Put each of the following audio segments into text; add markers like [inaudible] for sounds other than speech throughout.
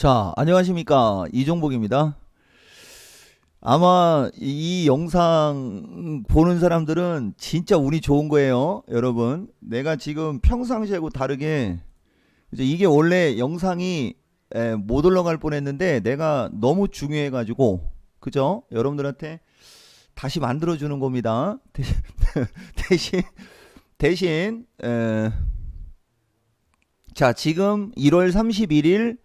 자, 안녕하십니까. 이종복입니다. 아마 이 영상 보는 사람들은 진짜 운이 좋은 거예요. 여러분. 내가 지금 평상시하고 다르게 이게 원래 영상이 에, 못 올라갈 뻔 했는데 내가 너무 중요해가지고 그죠? 여러분들한테 다시 만들어주는 겁니다. [laughs] 대신 대신 대신 에, 자 지금 1월 31일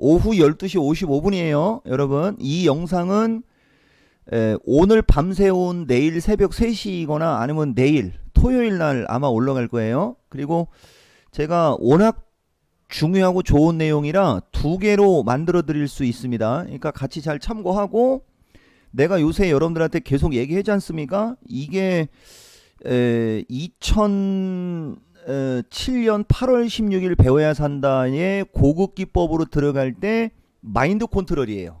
오후 12시 55분이에요. 여러분, 이 영상은 에, 오늘 밤새운 내일 새벽 3시거나 아니면 내일 토요일 날 아마 올라갈 거예요. 그리고 제가 워낙 중요하고 좋은 내용이라 두 개로 만들어 드릴 수 있습니다. 그러니까 같이 잘 참고하고 내가 요새 여러분들한테 계속 얘기하지 않습니까? 이게 에, 2007년 8월 16일 배워야 산다의 고급 기법으로 들어갈 때 마인드 컨트롤이에요.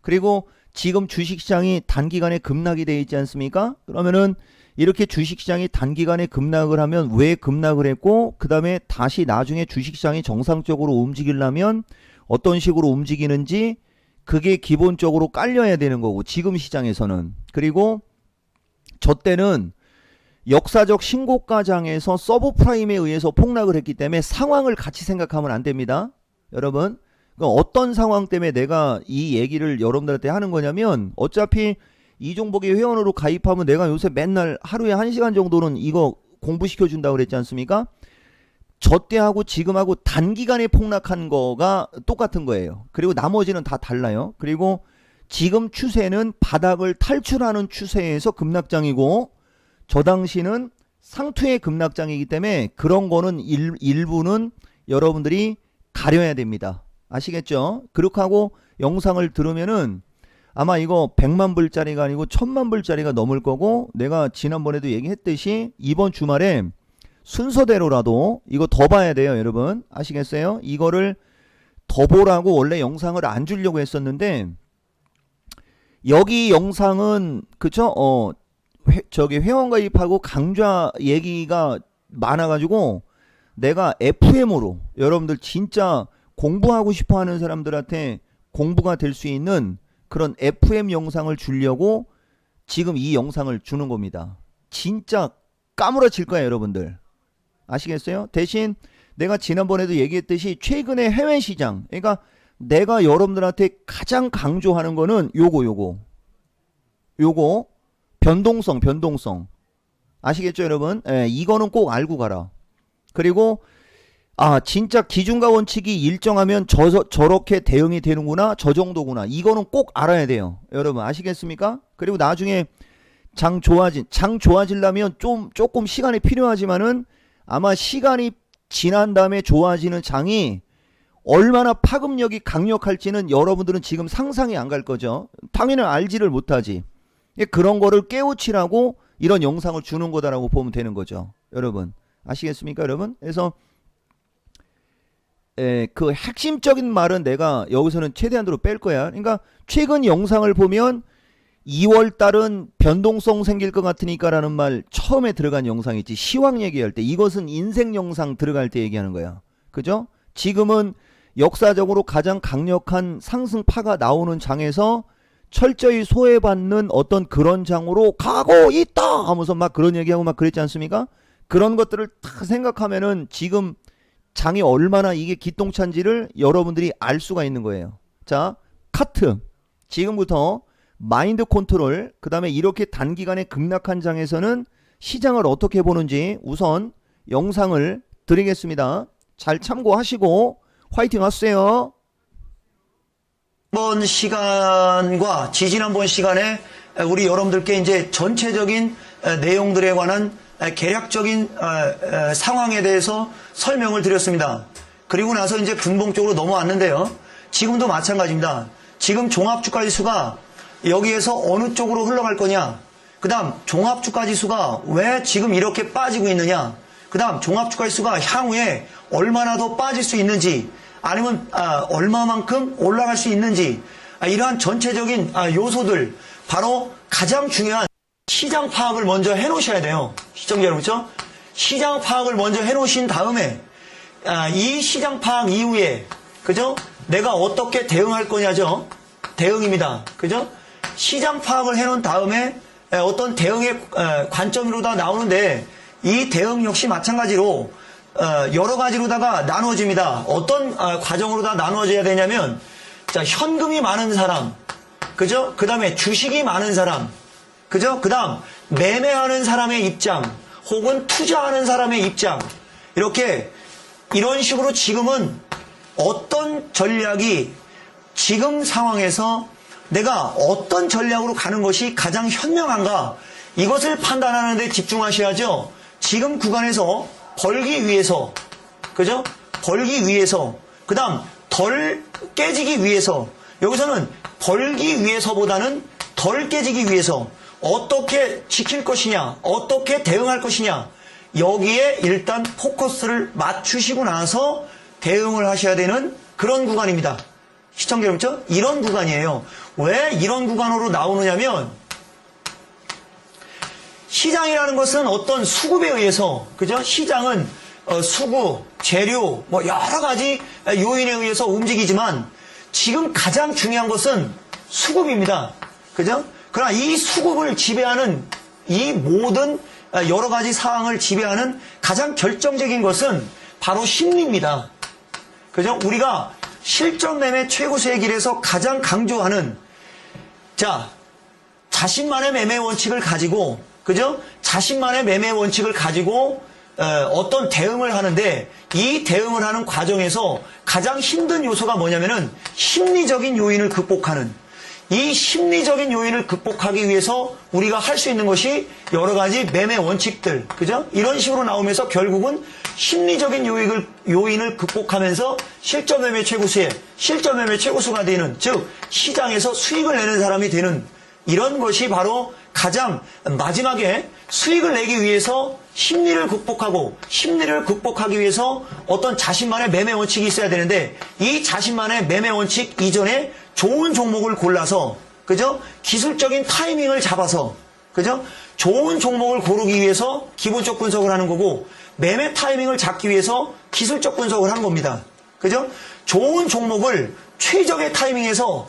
그리고 지금 주식시장이 단기간에 급락이 돼 있지 않습니까? 그러면은 이렇게 주식시장이 단기간에 급락을 하면 왜 급락을 했고 그 다음에 다시 나중에 주식시장이 정상적으로 움직이려면 어떤 식으로 움직이는지 그게 기본적으로 깔려야 되는 거고 지금 시장에서는 그리고 저 때는 역사적 신고가장에서 서브프라임에 의해서 폭락을 했기 때문에 상황을 같이 생각하면 안 됩니다. 여러분. 그러니까 어떤 상황 때문에 내가 이 얘기를 여러분들한테 하는 거냐면 어차피 이종복의 회원으로 가입하면 내가 요새 맨날 하루에 한시간 정도는 이거 공부시켜 준다고 그랬지 않습니까? 저 때하고 지금하고 단기간에 폭락한 거가 똑같은 거예요. 그리고 나머지는 다 달라요. 그리고 지금 추세는 바닥을 탈출하는 추세에서 급락장이고 저 당시는 상투의 급락장이기 때문에 그런 거는 일, 일부는 여러분들이 가려야 됩니다. 아시겠죠? 그렇게 하고 영상을 들으면은 아마 이거 100만 불짜리가 아니고 1000만 불짜리가 넘을 거고 내가 지난번에도 얘기했듯이 이번 주말에 순서대로라도 이거 더 봐야 돼요, 여러분. 아시겠어요? 이거를 더 보라고 원래 영상을 안 주려고 했었는데 여기 영상은 그쵸? 어 회, 저기 회원 가입하고 강좌 얘기가 많아가지고 내가 FM으로 여러분들 진짜 공부하고 싶어 하는 사람들한테 공부가 될 수 있는 그런 FM 영상을 주려고 지금 이 영상을 주는 겁니다. 진짜 까무러칠 거예요, 여러분들. 아시겠어요? 대신 내가 지난번에도 얘기했듯이 최근에 해외 시장, 그러니까 내가 여러분들한테 가장 강조하는 거는 요거 요거. 요거 변동성, 변동성. 아시겠죠, 여러분? 예, 이거는 꼭 알고 가라. 그리고 아, 진짜 기준과 원칙이 일정하면 저, 저렇게 대응이 되는구나, 저 정도구나. 이거는 꼭 알아야 돼요. 여러분, 아시겠습니까? 그리고 나중에 장 좋아진, 장 좋아지려면 좀, 조금 시간이 필요하지만은 아마 시간이 지난 다음에 좋아지는 장이 얼마나 파급력이 강력할지는 여러분들은 지금 상상이 안 갈 거죠. 당연히 알지를 못하지. 예, 그런 거를 깨우치라고 이런 영상을 주는 거다라고 보면 되는 거죠. 여러분. 아시겠습니까, 여러분? 그래서 에, 그 핵심적인 말은 내가 여기서는 최대한으로 뺄 거야. 그러니까 최근 영상을 보면 2월 달은 변동성 생길 것 같으니까라는 말 처음에 들어간 영상 있지. 시황 얘기할 때 이것은 인생 영상 들어갈 때 얘기하는 거야. 그죠? 지금은 역사적으로 가장 강력한 상승파가 나오는 장에서 철저히 소외받는 어떤 그런 장으로 가고 있다 하면서 막 그런 얘기하고 막 그랬지 않습니까? 그런 것들을 다 생각하면은 지금 장이 얼마나 이게 기똥찬지를 여러분들이 알 수가 있는 거예요. 자, 카트. 지금부터 마인드 컨트롤, 그 다음에 이렇게 단기간에 급락한 장에서는 시장을 어떻게 보는지 우선 영상을 드리겠습니다. 잘 참고하시고 화이팅 하세요. 번 시간과 지지난번 시간에 우리 여러분들께 이제 전체적인 내용들에 관한 계략적인 상황에 대해서 설명을 드렸습니다. 그리고 나서 이제 근본적으로 넘어왔는데요. 지금도 마찬가지입니다. 지금 종합주가지수가 여기에서 어느 쪽으로 흘러갈 거냐. 그 다음 종합주가지수가 왜 지금 이렇게 빠지고 있느냐. 그 다음 종합주가지수가 향후에 얼마나 더 빠질 수 있는지 아니면 아, 얼마만큼 올라갈 수 있는지 아, 이러한 전체적인 아, 요소들 바로 가장 중요한 시장 파악을 먼저 해놓으셔야 돼요. 시청자 여러분, 그죠? 시장 파악을 먼저 해놓으신 다음에 아, 이 시장 파악 이후에 그죠? 내가 어떻게 대응할 거냐죠. 대응입니다. 그죠? 시장 파악을 해놓은 다음에 에, 어떤 대응의 에, 관점으로 다 나오는데 이 대응 역시 마찬가지로 어, 여러 가지로다가 나누어집니다. 어떤 어, 과정으로 다 나누어져야 되냐면 자 현금이 많은 사람, 그죠? 그 다음에 주식이 많은 사람, 그죠? 그 다음 매매하는 사람의 입장 혹은 투자하는 사람의 입장 이렇게 이런 식으로 지금은 어떤 전략이 지금 상황에서 내가 어떤 전략으로 가는 것이 가장 현명한가 이것을 판단하는 데 집중하셔야죠. 지금 구간에서 벌기 위해서 그죠? 벌기 위해서 그 다음 덜 깨지기 위해서 여기서는 벌기 위해서보다는 덜 깨지기 위해서 어떻게 지킬 것이냐 어떻게 대응할 것이냐 여기에 일단 포커스를 맞추시고 나서 대응을 하셔야 되는 그런 구간입니다. 시청자 여러분, 이런 구간이에요. 왜 이런 구간으로 나오느냐면 시장이라는 것은 어떤 수급에 의해서 그죠? 시장은 어, 수급, 재료, 뭐 여러 가지 요인에 의해서 움직이지만 지금 가장 중요한 것은 수급입니다. 그죠? 그러나 이 수급을 지배하는 이 모든 어, 여러 가지 사항을 지배하는 가장 결정적인 것은 바로 심리입니다. 그죠? 우리가 실전 매매 최고수의 길에서 가장 강조하는 자 자신만의 매매 원칙을 가지고 그죠? 자신만의 매매 원칙을 가지고 어, 떤 대응을 하는데 이 대응을 하는 과정에서 가장 힘든 요소가 뭐냐면은 심리적인 요인을 극복하는 이 심리적인 요인을 극복하기 위해서 우리가 할 수 있는 것이 여러 가지 매매 원칙들, 그죠? 이런 식으로 나오면서 결국은 심리적인 요인을, 요인을 극복하면서 실전 매매 최고수의 실전 매매 최고수가 되는, 즉, 시장에서 수익을 내는 사람이 되는 이런 것이 바로 가장 마지막에 수익을 내기 위해서 심리를 극복하고 심리를 극복하기 위해서 어떤 자신만의 매매 원칙이 있어야 되는데 이 자신만의 매매 원칙 이전에 좋은 종목을 골라서 그죠? 기술적인 타이밍을 잡아서 그죠? 좋은 종목을 고르기 위해서 기본적 분석을 하는 거고 매매 타이밍을 잡기 위해서 기술적 분석을 하는 겁니다. 그죠? 좋은 종목을 최적의 타이밍에서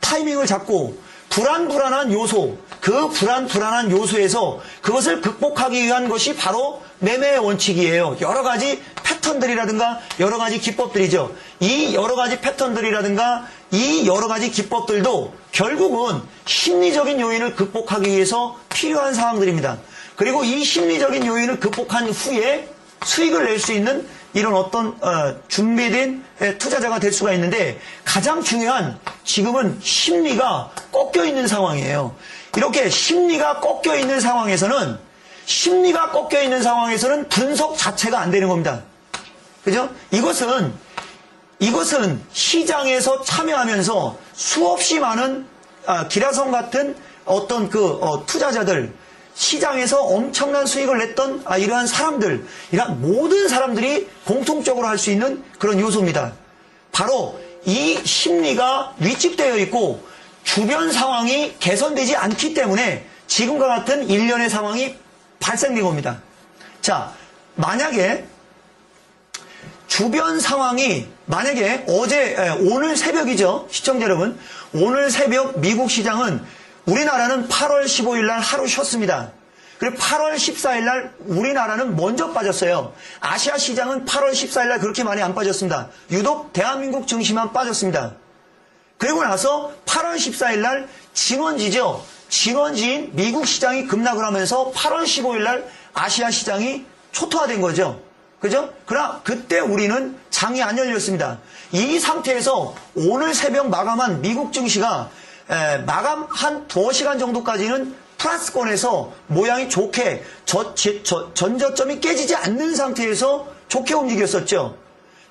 타이밍을 잡고 불안불안한 요소, 그 불안 불안한 요소에서 그것을 극복하기 위한 것이 바로 매매의 원칙이에요. 여러 가지 패턴들이라든가 여러 가지 기법들이죠. 이 여러 가지 패턴들이라든가 이 여러 가지 기법들도 결국은 심리적인 요인을 극복하기 위해서 필요한 상황들입니다. 그리고 이 심리적인 요인을 극복한 후에 수익을 낼 수 있는 이런 어떤 어, 준비된 에, 투자자가 될 수가 있는데 가장 중요한 지금은 심리가 꺾여 있는 상황이에요. 이렇게 심리가 꺾여 있는 상황에서는 심리가 꺾여 있는 상황에서는 분석 자체가 안 되는 겁니다. 그죠? 이것은 이것은 시장에서 참여하면서 수없이 많은 아, 기라성 같은 어떤 그 어, 투자자들 시장에서 엄청난 수익을 냈던 아, 이러한 사람들, 이러한 모든 사람들이 공통적으로 할 수 있는 그런 요소입니다. 바로 이 심리가 위축되어 있고 주변 상황이 개선되지 않기 때문에 지금과 같은 일련의 상황이 발생된 겁니다. 자, 만약에 주변 상황이 만약에 어제 에, 오늘 새벽이죠 시청자 여러분 오늘 새벽 미국 시장은 우리나라는 8월 15일 날 하루 쉬었습니다. 그리고 8월 14일 날 우리나라는 먼저 빠졌어요. 아시아 시장은 8월 14일 날 그렇게 많이 안 빠졌습니다. 유독 대한민국 증시만 빠졌습니다. 그리고 나서 8월 14일 날 진원지죠. 진원지인 미국 시장이 급락을 하면서 8월 15일 날 아시아 시장이 초토화된 거죠. 그죠? 그러나 그때 우리는 장이 안 열렸습니다. 이 상태에서 오늘 새벽 마감한 미국 증시가 에, 마감 한 두어 시간 정도까지는 플러스권에서 모양이 좋게 저, 제- 저- 전저점이 깨지지 않는 상태에서 좋게 움직였었죠.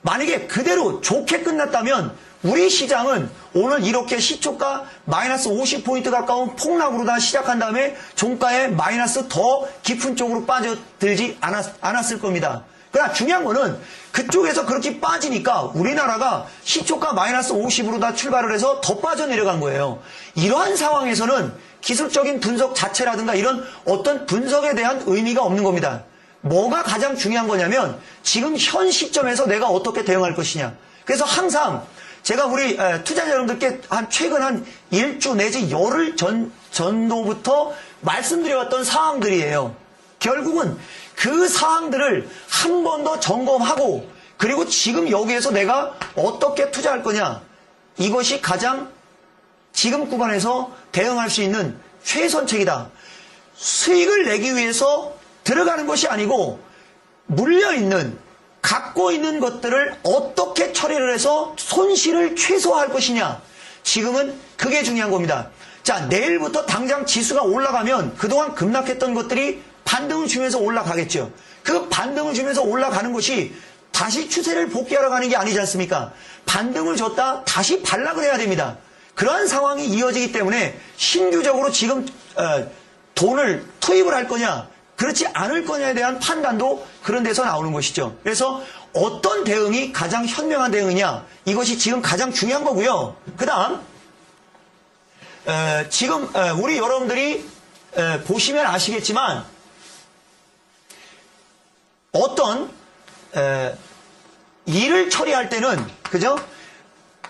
만약에 그대로 좋게 끝났다면 우리 시장은 오늘 이렇게 시초가 마이너스 50포인트 가까운 폭락으로 다 시작한 다음에 종가에 마이너스 더 깊은 쪽으로 빠져들지 않았, 않았을 겁니다. 그러나 중요한 거는 그쪽에서 그렇게 빠지니까 우리나라가 시초가 마이너스 50으로 다 출발을 해서 더 빠져내려간 거예요. 이러한 상황에서는 기술적인 분석 자체라든가 이런 어떤 분석에 대한 의미가 없는 겁니다. 뭐가 가장 중요한 거냐면 지금 현 시점에서 내가 어떻게 대응할 것이냐. 그래서 항상 제가 우리 에, 투자자 여러분들께 한 최근 한 일주 내지 열흘 전 전도부터 말씀드려왔던 사항들이에요. 결국은 그 사항들을 한 번 더 점검하고 그리고 지금 여기에서 내가 어떻게 투자할 거냐 이것이 가장 지금 구간에서 대응할 수 있는 최선책이다. 수익을 내기 위해서 들어가는 것이 아니고 물려있는 갖고 있는 것들을 어떻게 처리를 해서 손실을 최소화할 것이냐. 지금은 그게 중요한 겁니다. 자, 내일부터 당장 지수가 올라가면 그동안 급락했던 것들이 반등을 주면서 올라가겠죠. 그 반등을 주면서 올라가는 것이 다시 추세를 복귀하러 가는 게 아니지 않습니까? 반등을 줬다 다시 반락을 해야 됩니다. 그러한 상황이 이어지기 때문에 신규적으로 지금 어, 돈을 투입을 할 거냐 그렇지 않을 거냐에 대한 판단도 그런 데서 나오는 것이죠. 그래서 어떤 대응이 가장 현명한 대응이냐 이것이 지금 가장 중요한 거고요. 그 다음 지금 어, 우리 여러분들이 에, 보시면 아시겠지만 어떤 에, 일을 처리할 때는 그죠?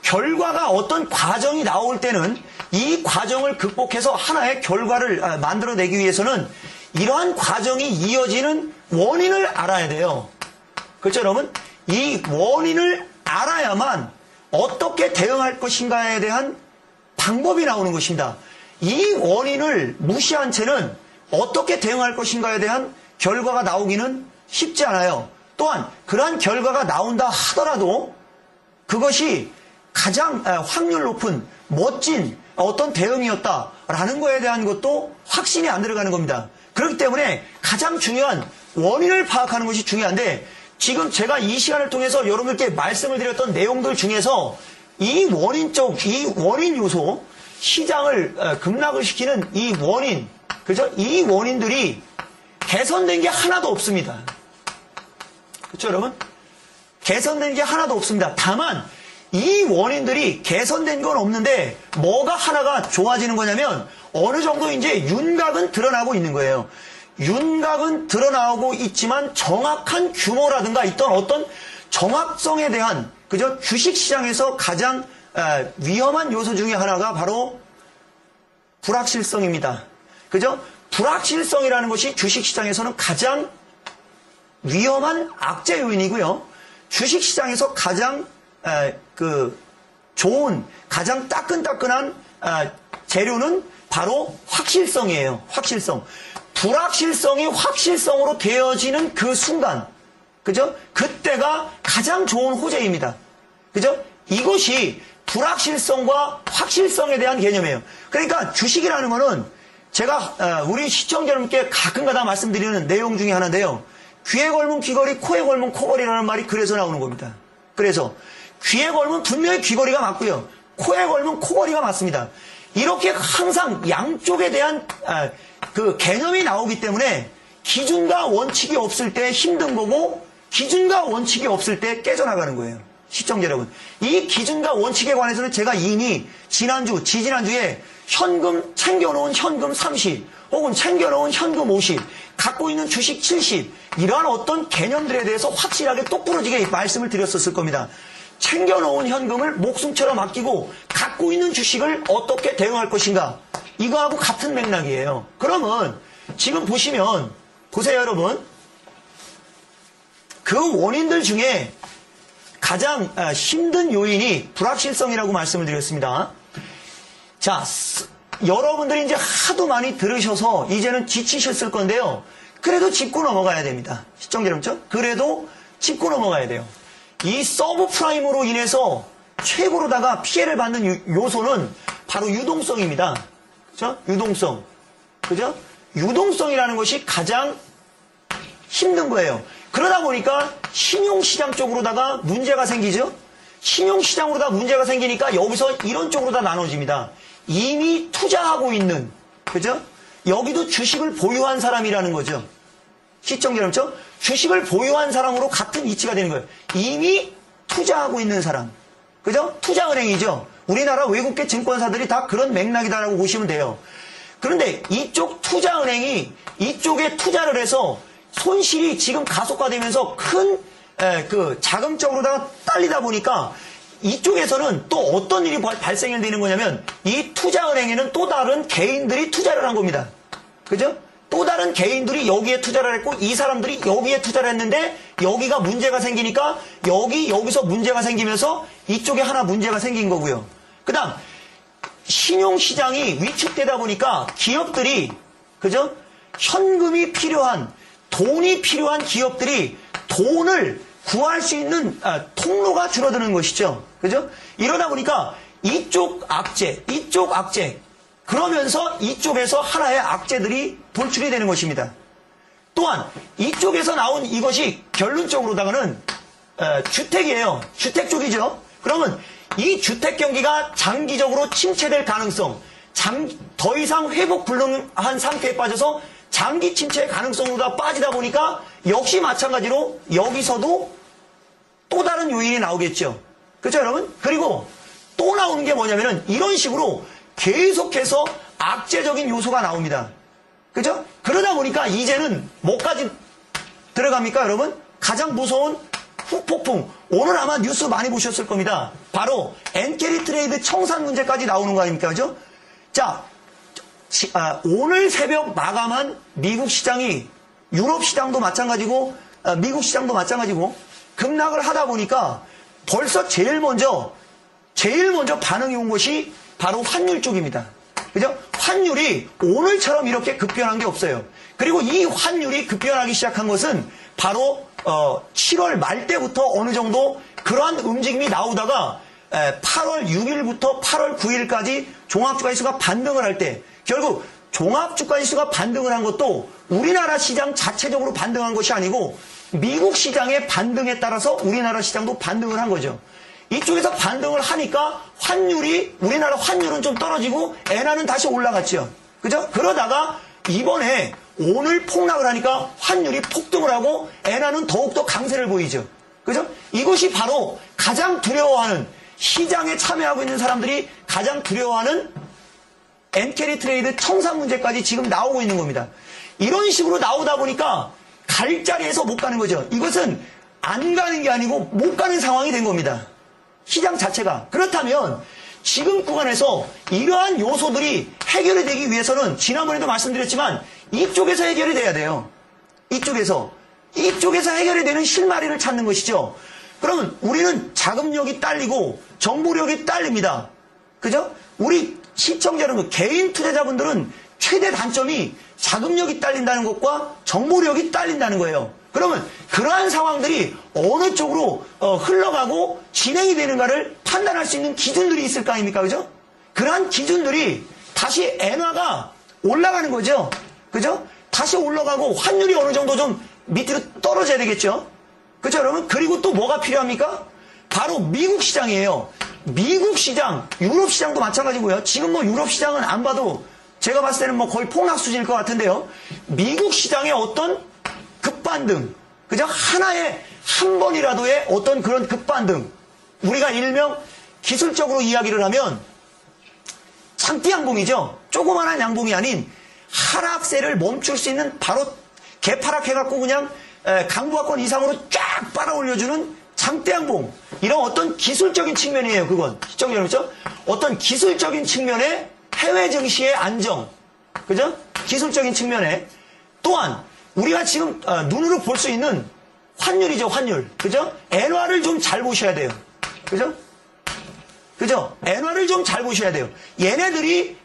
결과가 어떤 과정이 나올 때는 이 과정을 극복해서 하나의 결과를 아, 만들어내기 위해서는 이러한 과정이 이어지는 원인을 알아야 돼요. 그렇죠, 여러분? 이 원인을 알아야만 어떻게 대응할 것인가에 대한 방법이 나오는 것입니다. 이 원인을 무시한 채는 어떻게 대응할 것인가에 대한 결과가 나오기는 쉽지 않아요. 또한 그러한 결과가 나온다 하더라도 그것이 가장 아, 확률 높은 멋진 어떤 대응이었다라는 거에 대한 것도 확신이 안 들어가는 겁니다. 그렇기 때문에 가장 중요한 원인을 파악하는 것이 중요한데 지금 제가 이 시간을 통해서 여러분들께 말씀을 드렸던 내용들 중에서 이 원인 쪽, 이 원인 요소, 시장을 어, 급락을 시키는 이 원인, 그죠? 이 원인들이 개선된 게 하나도 없습니다. 그렇죠, 여러분? 개선된 게 하나도 없습니다. 다만 이 원인들이 개선된 건 없는데 뭐가 하나가 좋아지는 거냐면 어느 정도 이제 윤곽은 드러나고 있는 거예요. 윤곽은 드러나고 있지만 정확한 규모라든가 있던 어떤 정확성에 대한 그죠 주식 시장에서 가장 에, 위험한 요소 중에 하나가 바로 불확실성입니다. 그죠? 불확실성이라는 것이 주식 시장에서는 가장 위험한 악재 요인이고요. 주식 시장에서 가장 에, 그 좋은 가장 따끈따끈한 아, 재료는 바로 확실성이에요. 확실성. 불확실성이 확실성으로 되어지는 그 순간, 그죠? 그때가 가장 좋은 호재입니다. 그죠? 이것이 불확실성과 확실성에 대한 개념이에요. 그러니까 주식이라는 거는 제가 어, 우리 시청자 여러분께 가끔가다 말씀드리는 내용 중에 하나인데요. 귀에 걸면 귀걸이, 코에 걸면 코걸이라는 말이 그래서 나오는 겁니다. 그래서 귀에 걸면 분명히 귀걸이가 맞고요. 코에 걸면 코걸이가 맞습니다. 이렇게 항상 양쪽에 대한 아, 그 개념이 나오기 때문에 기준과 원칙이 없을 때 힘든 거고 기준과 원칙이 없을 때 깨져나가는 거예요. 시청자 여러분. 이 기준과 원칙에 관해서는 제가 이미 지난주, 지지난주에 현금 챙겨놓은 현금 30 혹은 챙겨놓은 현금 50 갖고 있는 주식 70 이러한 어떤 개념들에 대해서 확실하게 똑부러지게 말씀을 드렸었을 겁니다. 챙겨놓은 현금을 목숨처럼 아끼고 갖고 있는 주식을 어떻게 대응할 것인가 이거하고 같은 맥락이에요. 그러면 지금 보시면 보세요 여러분 그 원인들 중에 가장 아, 힘든 요인이 불확실성이라고 말씀을 드렸습니다. 자, 스- 여러분들이 이제 하도 많이 들으셔서 이제는 지치셨을 건데요. 그래도 짚고 넘어가야 됩니다. 시청자 여러분, 그래도 짚고 넘어가야 돼요. 이 서브 프라임으로 인해서 최고로다가 피해를 받는 유- 요소는 바로 유동성입니다. 그죠? 유동성. 그죠? 유동성이라는 것이 가장 힘든 거예요. 그러다 보니까 신용시장 쪽으로다가 문제가 생기죠? 신용시장으로다 문제가 생기니까 여기서 이런 쪽으로 다 나눠집니다. 이미 투자하고 있는, 그죠? 여기도 주식을 보유한 사람이라는 거죠. 시청자 여러분, 주식을 보유한 사람으로 같은 위치가 되는 거예요. 이미 투자하고 있는 사람. 그죠? 투자은행이죠. 우리나라 외국계 증권사들이 다 그런 맥락이다라고 보시면 돼요. 그런데 이쪽 투자은행이 이쪽에 투자를 해서 손실이 지금 가속화되면서 큰 에, 그 자금적으로다가 딸리다 보니까 이쪽에서는 또 어떤 일이 발- 발생이 되는 거냐면 이 투자은행에는 또 다른 개인들이 투자를 한 겁니다. 그죠? 또 다른 개인들이 여기에 투자를 했고 이 사람들이 여기에 투자를 했는데 여기가 문제가 생기니까 여기 여기서 문제가 생기면서 이쪽에 하나 문제가 생긴 거고요. 그다음 신용시장이 위축되다 보니까 기업들이 그죠? 현금이 필요한 돈이 필요한 기업들이 돈을 구할 수 있는 아, 통로가 줄어드는 것이죠. 그죠? 이러다 보니까 이쪽 악재, 이쪽 악재 그러면서 이쪽에서 하나의 악재들이 돌출이 되는 것입니다. 또한 이쪽에서 나온 이것이 결론적으로다가는 에, 주택이에요. 주택 쪽이죠. 그러면 이 주택 경기가 장기적으로 침체될 가능성, 장, 더 이상 회복 불능한 상태에 빠져서 장기 침체의 가능성으로 다 빠지다 보니까 역시 마찬가지로 여기서도 또 다른 요인이 나오겠죠. 그렇죠, 여러분? 그리고 또 나오는 게 뭐냐면은 이런 식으로 계속해서 악재적인 요소가 나옵니다. 그죠? 그러다 보니까 이제는 뭐까지 들어갑니까, 여러분? 가장 무서운 후폭풍. 오늘 아마 뉴스 많이 보셨을 겁니다. 바로 엔캐리 트레이드 청산 문제까지 나오는 거 아닙니까, 그죠? 자, 시- 아, 오늘 새벽 마감한 미국 시장이 유럽 시장도 마찬가지고 아, 미국 시장도 마찬가지고 급락을 하다 보니까 벌써 제일 먼저 제일 먼저 반응이 온 것이 바로 환율 쪽입니다. 그죠? 환율이 오늘처럼 이렇게 급변한 게 없어요. 그리고 이 환율이 급변하기 시작한 것은 바로 어, 7월 말 때부터 어느 정도 그러한 움직임이 나오다가 에, 8월 6일부터 8월 9일까지 종합주가지수가 반등을 할 때 결국 종합주가지수가 반등을 한 것도 우리나라 시장 자체적으로 반등한 것이 아니고 미국 시장의 반등에 따라서 우리나라 시장도 반등을 한 거죠. 이쪽에서 반등을 하니까 환율이 우리나라 환율은 좀 떨어지고 엔화는 다시 올라갔죠. 그죠? 그러다가 이번에 오늘 폭락을 하니까 환율이 폭등을 하고 엔화는 더욱더 강세를 보이죠. 그죠? 이것이 바로 가장 두려워하는 시장에 참여하고 있는 사람들이 가장 두려워하는 엔캐리 트레이드 청산 문제까지 지금 나오고 있는 겁니다. 이런 식으로 나오다 보니까 갈 자리에서 못 가는 거죠. 이것은 안 가는 게 아니고 못 가는 상황이 된 겁니다. 시장 자체가. 그렇다면 지금 구간에서 이러한 요소들이 해결이 되기 위해서는 지난번에도 말씀드렸지만 이쪽에서 해결이 돼야 돼요. 이쪽에서. 이쪽에서 해결이 되는 실마리를 찾는 것이죠. 그러면 우리는 자금력이 딸리고 정보력이 딸립니다. 그죠? 우리 시청자 여러분, 개인 투자자분들은 최대 단점이 자금력이 딸린다는 것과 정보력이 딸린다는 거예요. 그러면 그러한 상황들이 어느 쪽으로 어, 흘러가고 진행이 되는가를 판단할 수 있는 기준들이 있을 거 아닙니까? 그죠? 그러한 기준들이 다시 엔화가 올라가는 거죠. 그죠? 다시 올라가고 환율이 어느 정도 좀 밑으로 떨어져야 되겠죠. 그죠, 여러분? 그리고 또 뭐가 필요합니까? 바로 미국 시장이에요. 미국 시장, 유럽 시장도 마찬가지고요. 지금 뭐 유럽 시장은 안 봐도 제가 봤을 때는 뭐 거의 폭락 수준일 것 같은데요. 미국 시장의 어떤 급반등, 그죠? 하나의 한 번이라도의 어떤 그런 급반등. 우리가 일명 기술적으로 이야기를 하면 장대 양봉이죠. 조그만한 양봉이 아닌 하락세를 멈출 수 있는 바로 개파락해갖고 그냥 에, 강부하권 이상으로 쫙 빨아올려주는 장대 양봉. 이런 어떤 기술적인 측면이에요. 그건 시청자 여러분 죠 어떤 기술적인 측면의 해외 증시의 안정, 그죠? 기술적인 측면에 또한 우리가 지금 어, 눈으로 볼 수 있는 환율이죠. 환율, 그죠? 엔화를 좀 잘 보셔야 돼요. 그죠? 그죠? 엔화를 좀 잘 보셔야 돼요. 얘네들이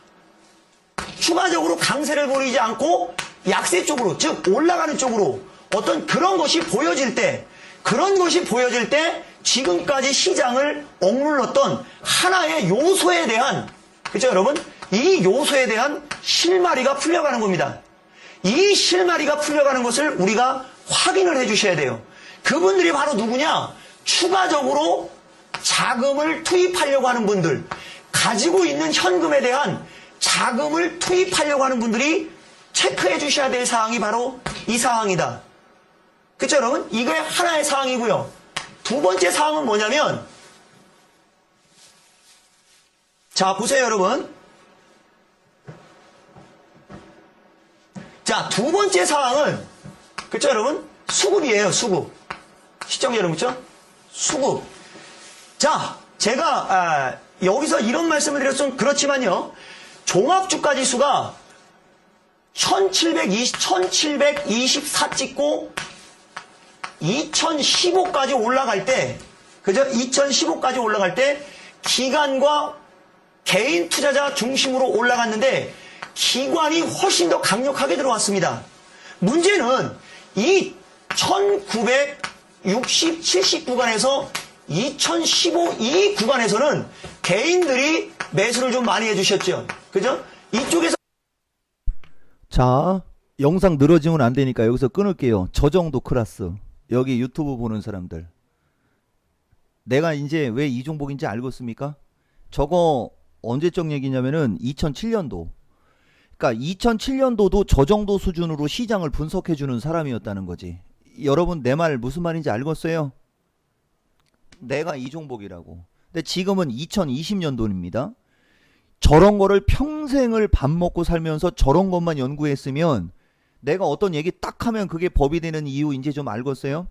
추가적으로 강세를 보이지 않고 약세 쪽으로, 즉 올라가는 쪽으로 어떤 그런 것이 보여질 때, 그런 것이 보여질 때 지금까지 시장을 억눌렀던 하나의 요소에 대한, 그죠 여러분? 이 요소에 대한 실마리가 풀려가는 겁니다. 이 실마리가 풀려가는 것을 우리가 확인을 해 주셔야 돼요. 그분들이 바로 누구냐? 추가적으로 자금을 투입하려고 하는 분들, 가지고 있는 현금에 대한 자금을 투입하려고 하는 분들이 체크해 주셔야 될 사항이 바로 이 사항이다. 그쵸, 여러분? 이게 하나의 사항이고요. 두 번째 사항은 뭐냐면, 자, 보세요, 여러분. 자, 두 번째 사항은, 그쵸, 여러분? 수급이에요, 수급. 시청자 여러분, 그쵸? 수급. 자, 제가 아, 여기서 이런 말씀을 좀 그렇지만요. 종합주가 지수가 1720, 1724 찍고 2015까지 올라갈 때, 그죠? 2015까지 올라갈 때 기관과 개인 투자자 중심으로 올라갔는데 기관이 훨씬 더 강력하게 들어왔습니다. 문제는 이 1960, 70 구간에서 2015 이 구간에서는 개인들이 매수를 좀 많이 해주셨죠. 그죠? 이쪽에서 자, 영상 늘어지면 안 되니까 여기서 끊을게요. 저 정도 클래스. 여기 유튜브 보는 사람들. 내가 이제 왜 이종복인지 알겠습니까? 저거 언제적 얘기냐면은 2007년도. 그러니까 2007년도도 저 정도 수준으로 시장을 분석해 주는 사람이었다는 거지. 여러분 내 말 무슨 말인지 알겠어요? 내가 이종복이라고. 근데 지금은 2020년도입니다. 저런 거를 평생을 밥 먹고 살면서 저런 것만 연구했으면 내가 어떤 얘기 딱 하면 그게 법이 되는 이유 이제 좀 알겠어요?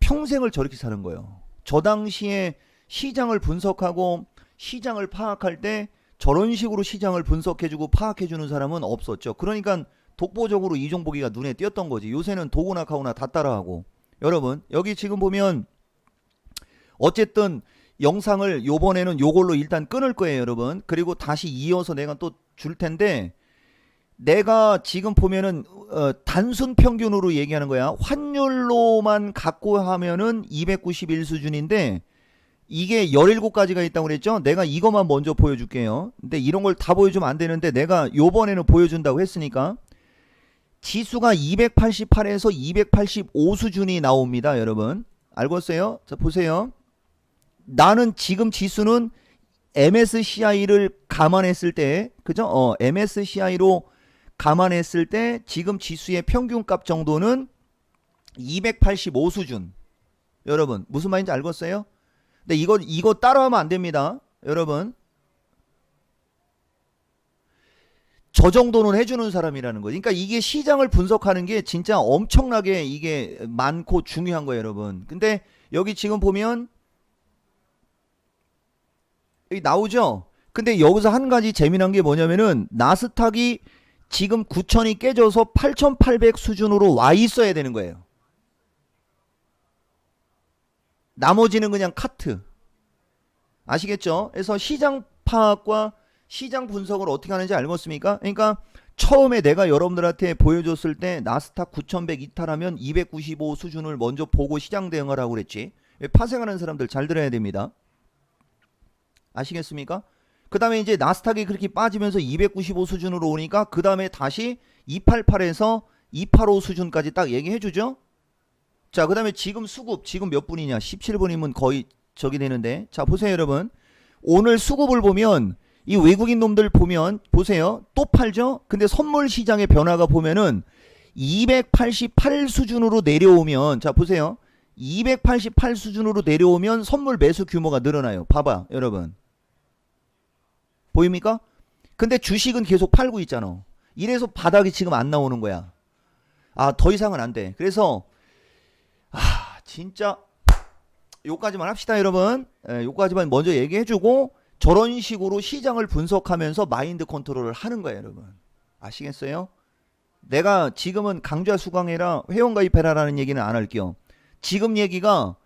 평생을 저렇게 사는 거예요. 저 당시에 시장을 분석하고 시장을 파악할 때 저런 식으로 시장을 분석해주고 파악해주는 사람은 없었죠. 그러니까 독보적으로 이종복이가 눈에 띄었던 거지. 요새는 도구나 카우나 다 따라하고. 여러분 여기 지금 보면 어쨌든 영상을 요번에는 요걸로 일단 끊을 거예요, 여러분. 그리고 다시 이어서 내가 또 줄 텐데 내가 지금 보면은 어, 단순 평균으로 얘기하는 거야. 환율로만 갖고 하면은 291 수준인데 이게 17가지가 있다고 그랬죠? 내가 이것만 먼저 보여줄게요. 근데 이런 걸 다 보여주면 안 되는데 내가 요번에는 보여준다고 했으니까 지수가 288에서 285 수준이 나옵니다, 여러분. 알겠어요? 자, 보세요. 나는 지금 지수는 MSCI를 감안했을 때, 그죠? 어, MSCI로 감안했을 때 지금 지수의 평균값 정도는 285 수준. 여러분, 무슨 말인지 알겠어요? 근데 이거 이거 따라하면 안 됩니다. 여러분. 저 정도는 해주는 사람이라는 거죠. 그러니까 이게 시장을 분석하는 게 진짜 엄청나게 이게 많고 중요한 거예요, 여러분. 근데 여기 지금 보면 여기 나오죠? 근데 여기서 한 가지 재미난 게 뭐냐면은 나스닥이 지금 9천이 깨져서 8,800 수준으로 와 있어야 되는 거예요. 나머지는 그냥 카트. 아시겠죠? 그래서 시장 파악과 시장 분석을 어떻게 하는지 알겠습니까? 그러니까 처음에 내가 여러분들한테 보여줬을 때 나스닥 9100 이탈하면 295 수준을 먼저 보고 시장 대응을 하고 그랬지. 파생하는 사람들 잘 들어야 됩니다. 아시겠습니까? 그 다음에 이제 나스닥이 그렇게 빠지면서 295 수준으로 오니까 그 다음에 다시 288에서 285 수준까지 딱 얘기해 주죠. 자, 그 다음에 지금 수급, 지금 몇 분이냐? 17분이면 거의 저기 되는데. 자, 보세요, 여러분. 오늘 수급을 보면 이 외국인 놈들 보면 보세요. 또 팔죠? 근데 선물 시장의 변화가 보면은 288 수준으로 내려오면 자, 보세요. 288 수준으로 내려오면 선물 매수 규모가 늘어나요. 봐봐, 여러분. 보입니까? 근데 주식은 계속 팔고 있잖아. 이래서 바닥이 지금 안 나오는 거야. 아, 더 이상은 안 돼. 그래서 아, 진짜 요까지만 합시다, 여러분. 예, 요까지만 먼저 얘기해 주고 저런 식으로 시장을 분석하면서 마인드 컨트롤을 하는 거예요, 여러분. 아시겠어요? 내가 지금은 강좌 수강해라, 회원 가입해라라는 얘기는 안 할게요. 지금 얘기가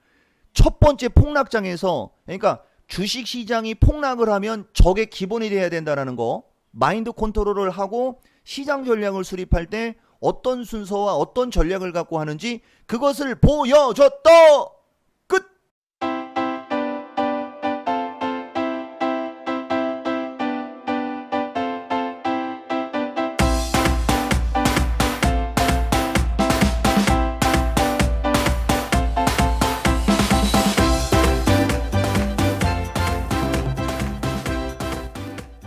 첫 번째 폭락장에서 그러니까 주식 시장이 폭락을 하면 저게 기본이 돼야 된다라는 거. 마인드 컨트롤을 하고 시장 전략을 수립할 때 어떤 순서와 어떤 전략을 갖고 하는지 그것을 보여줬다.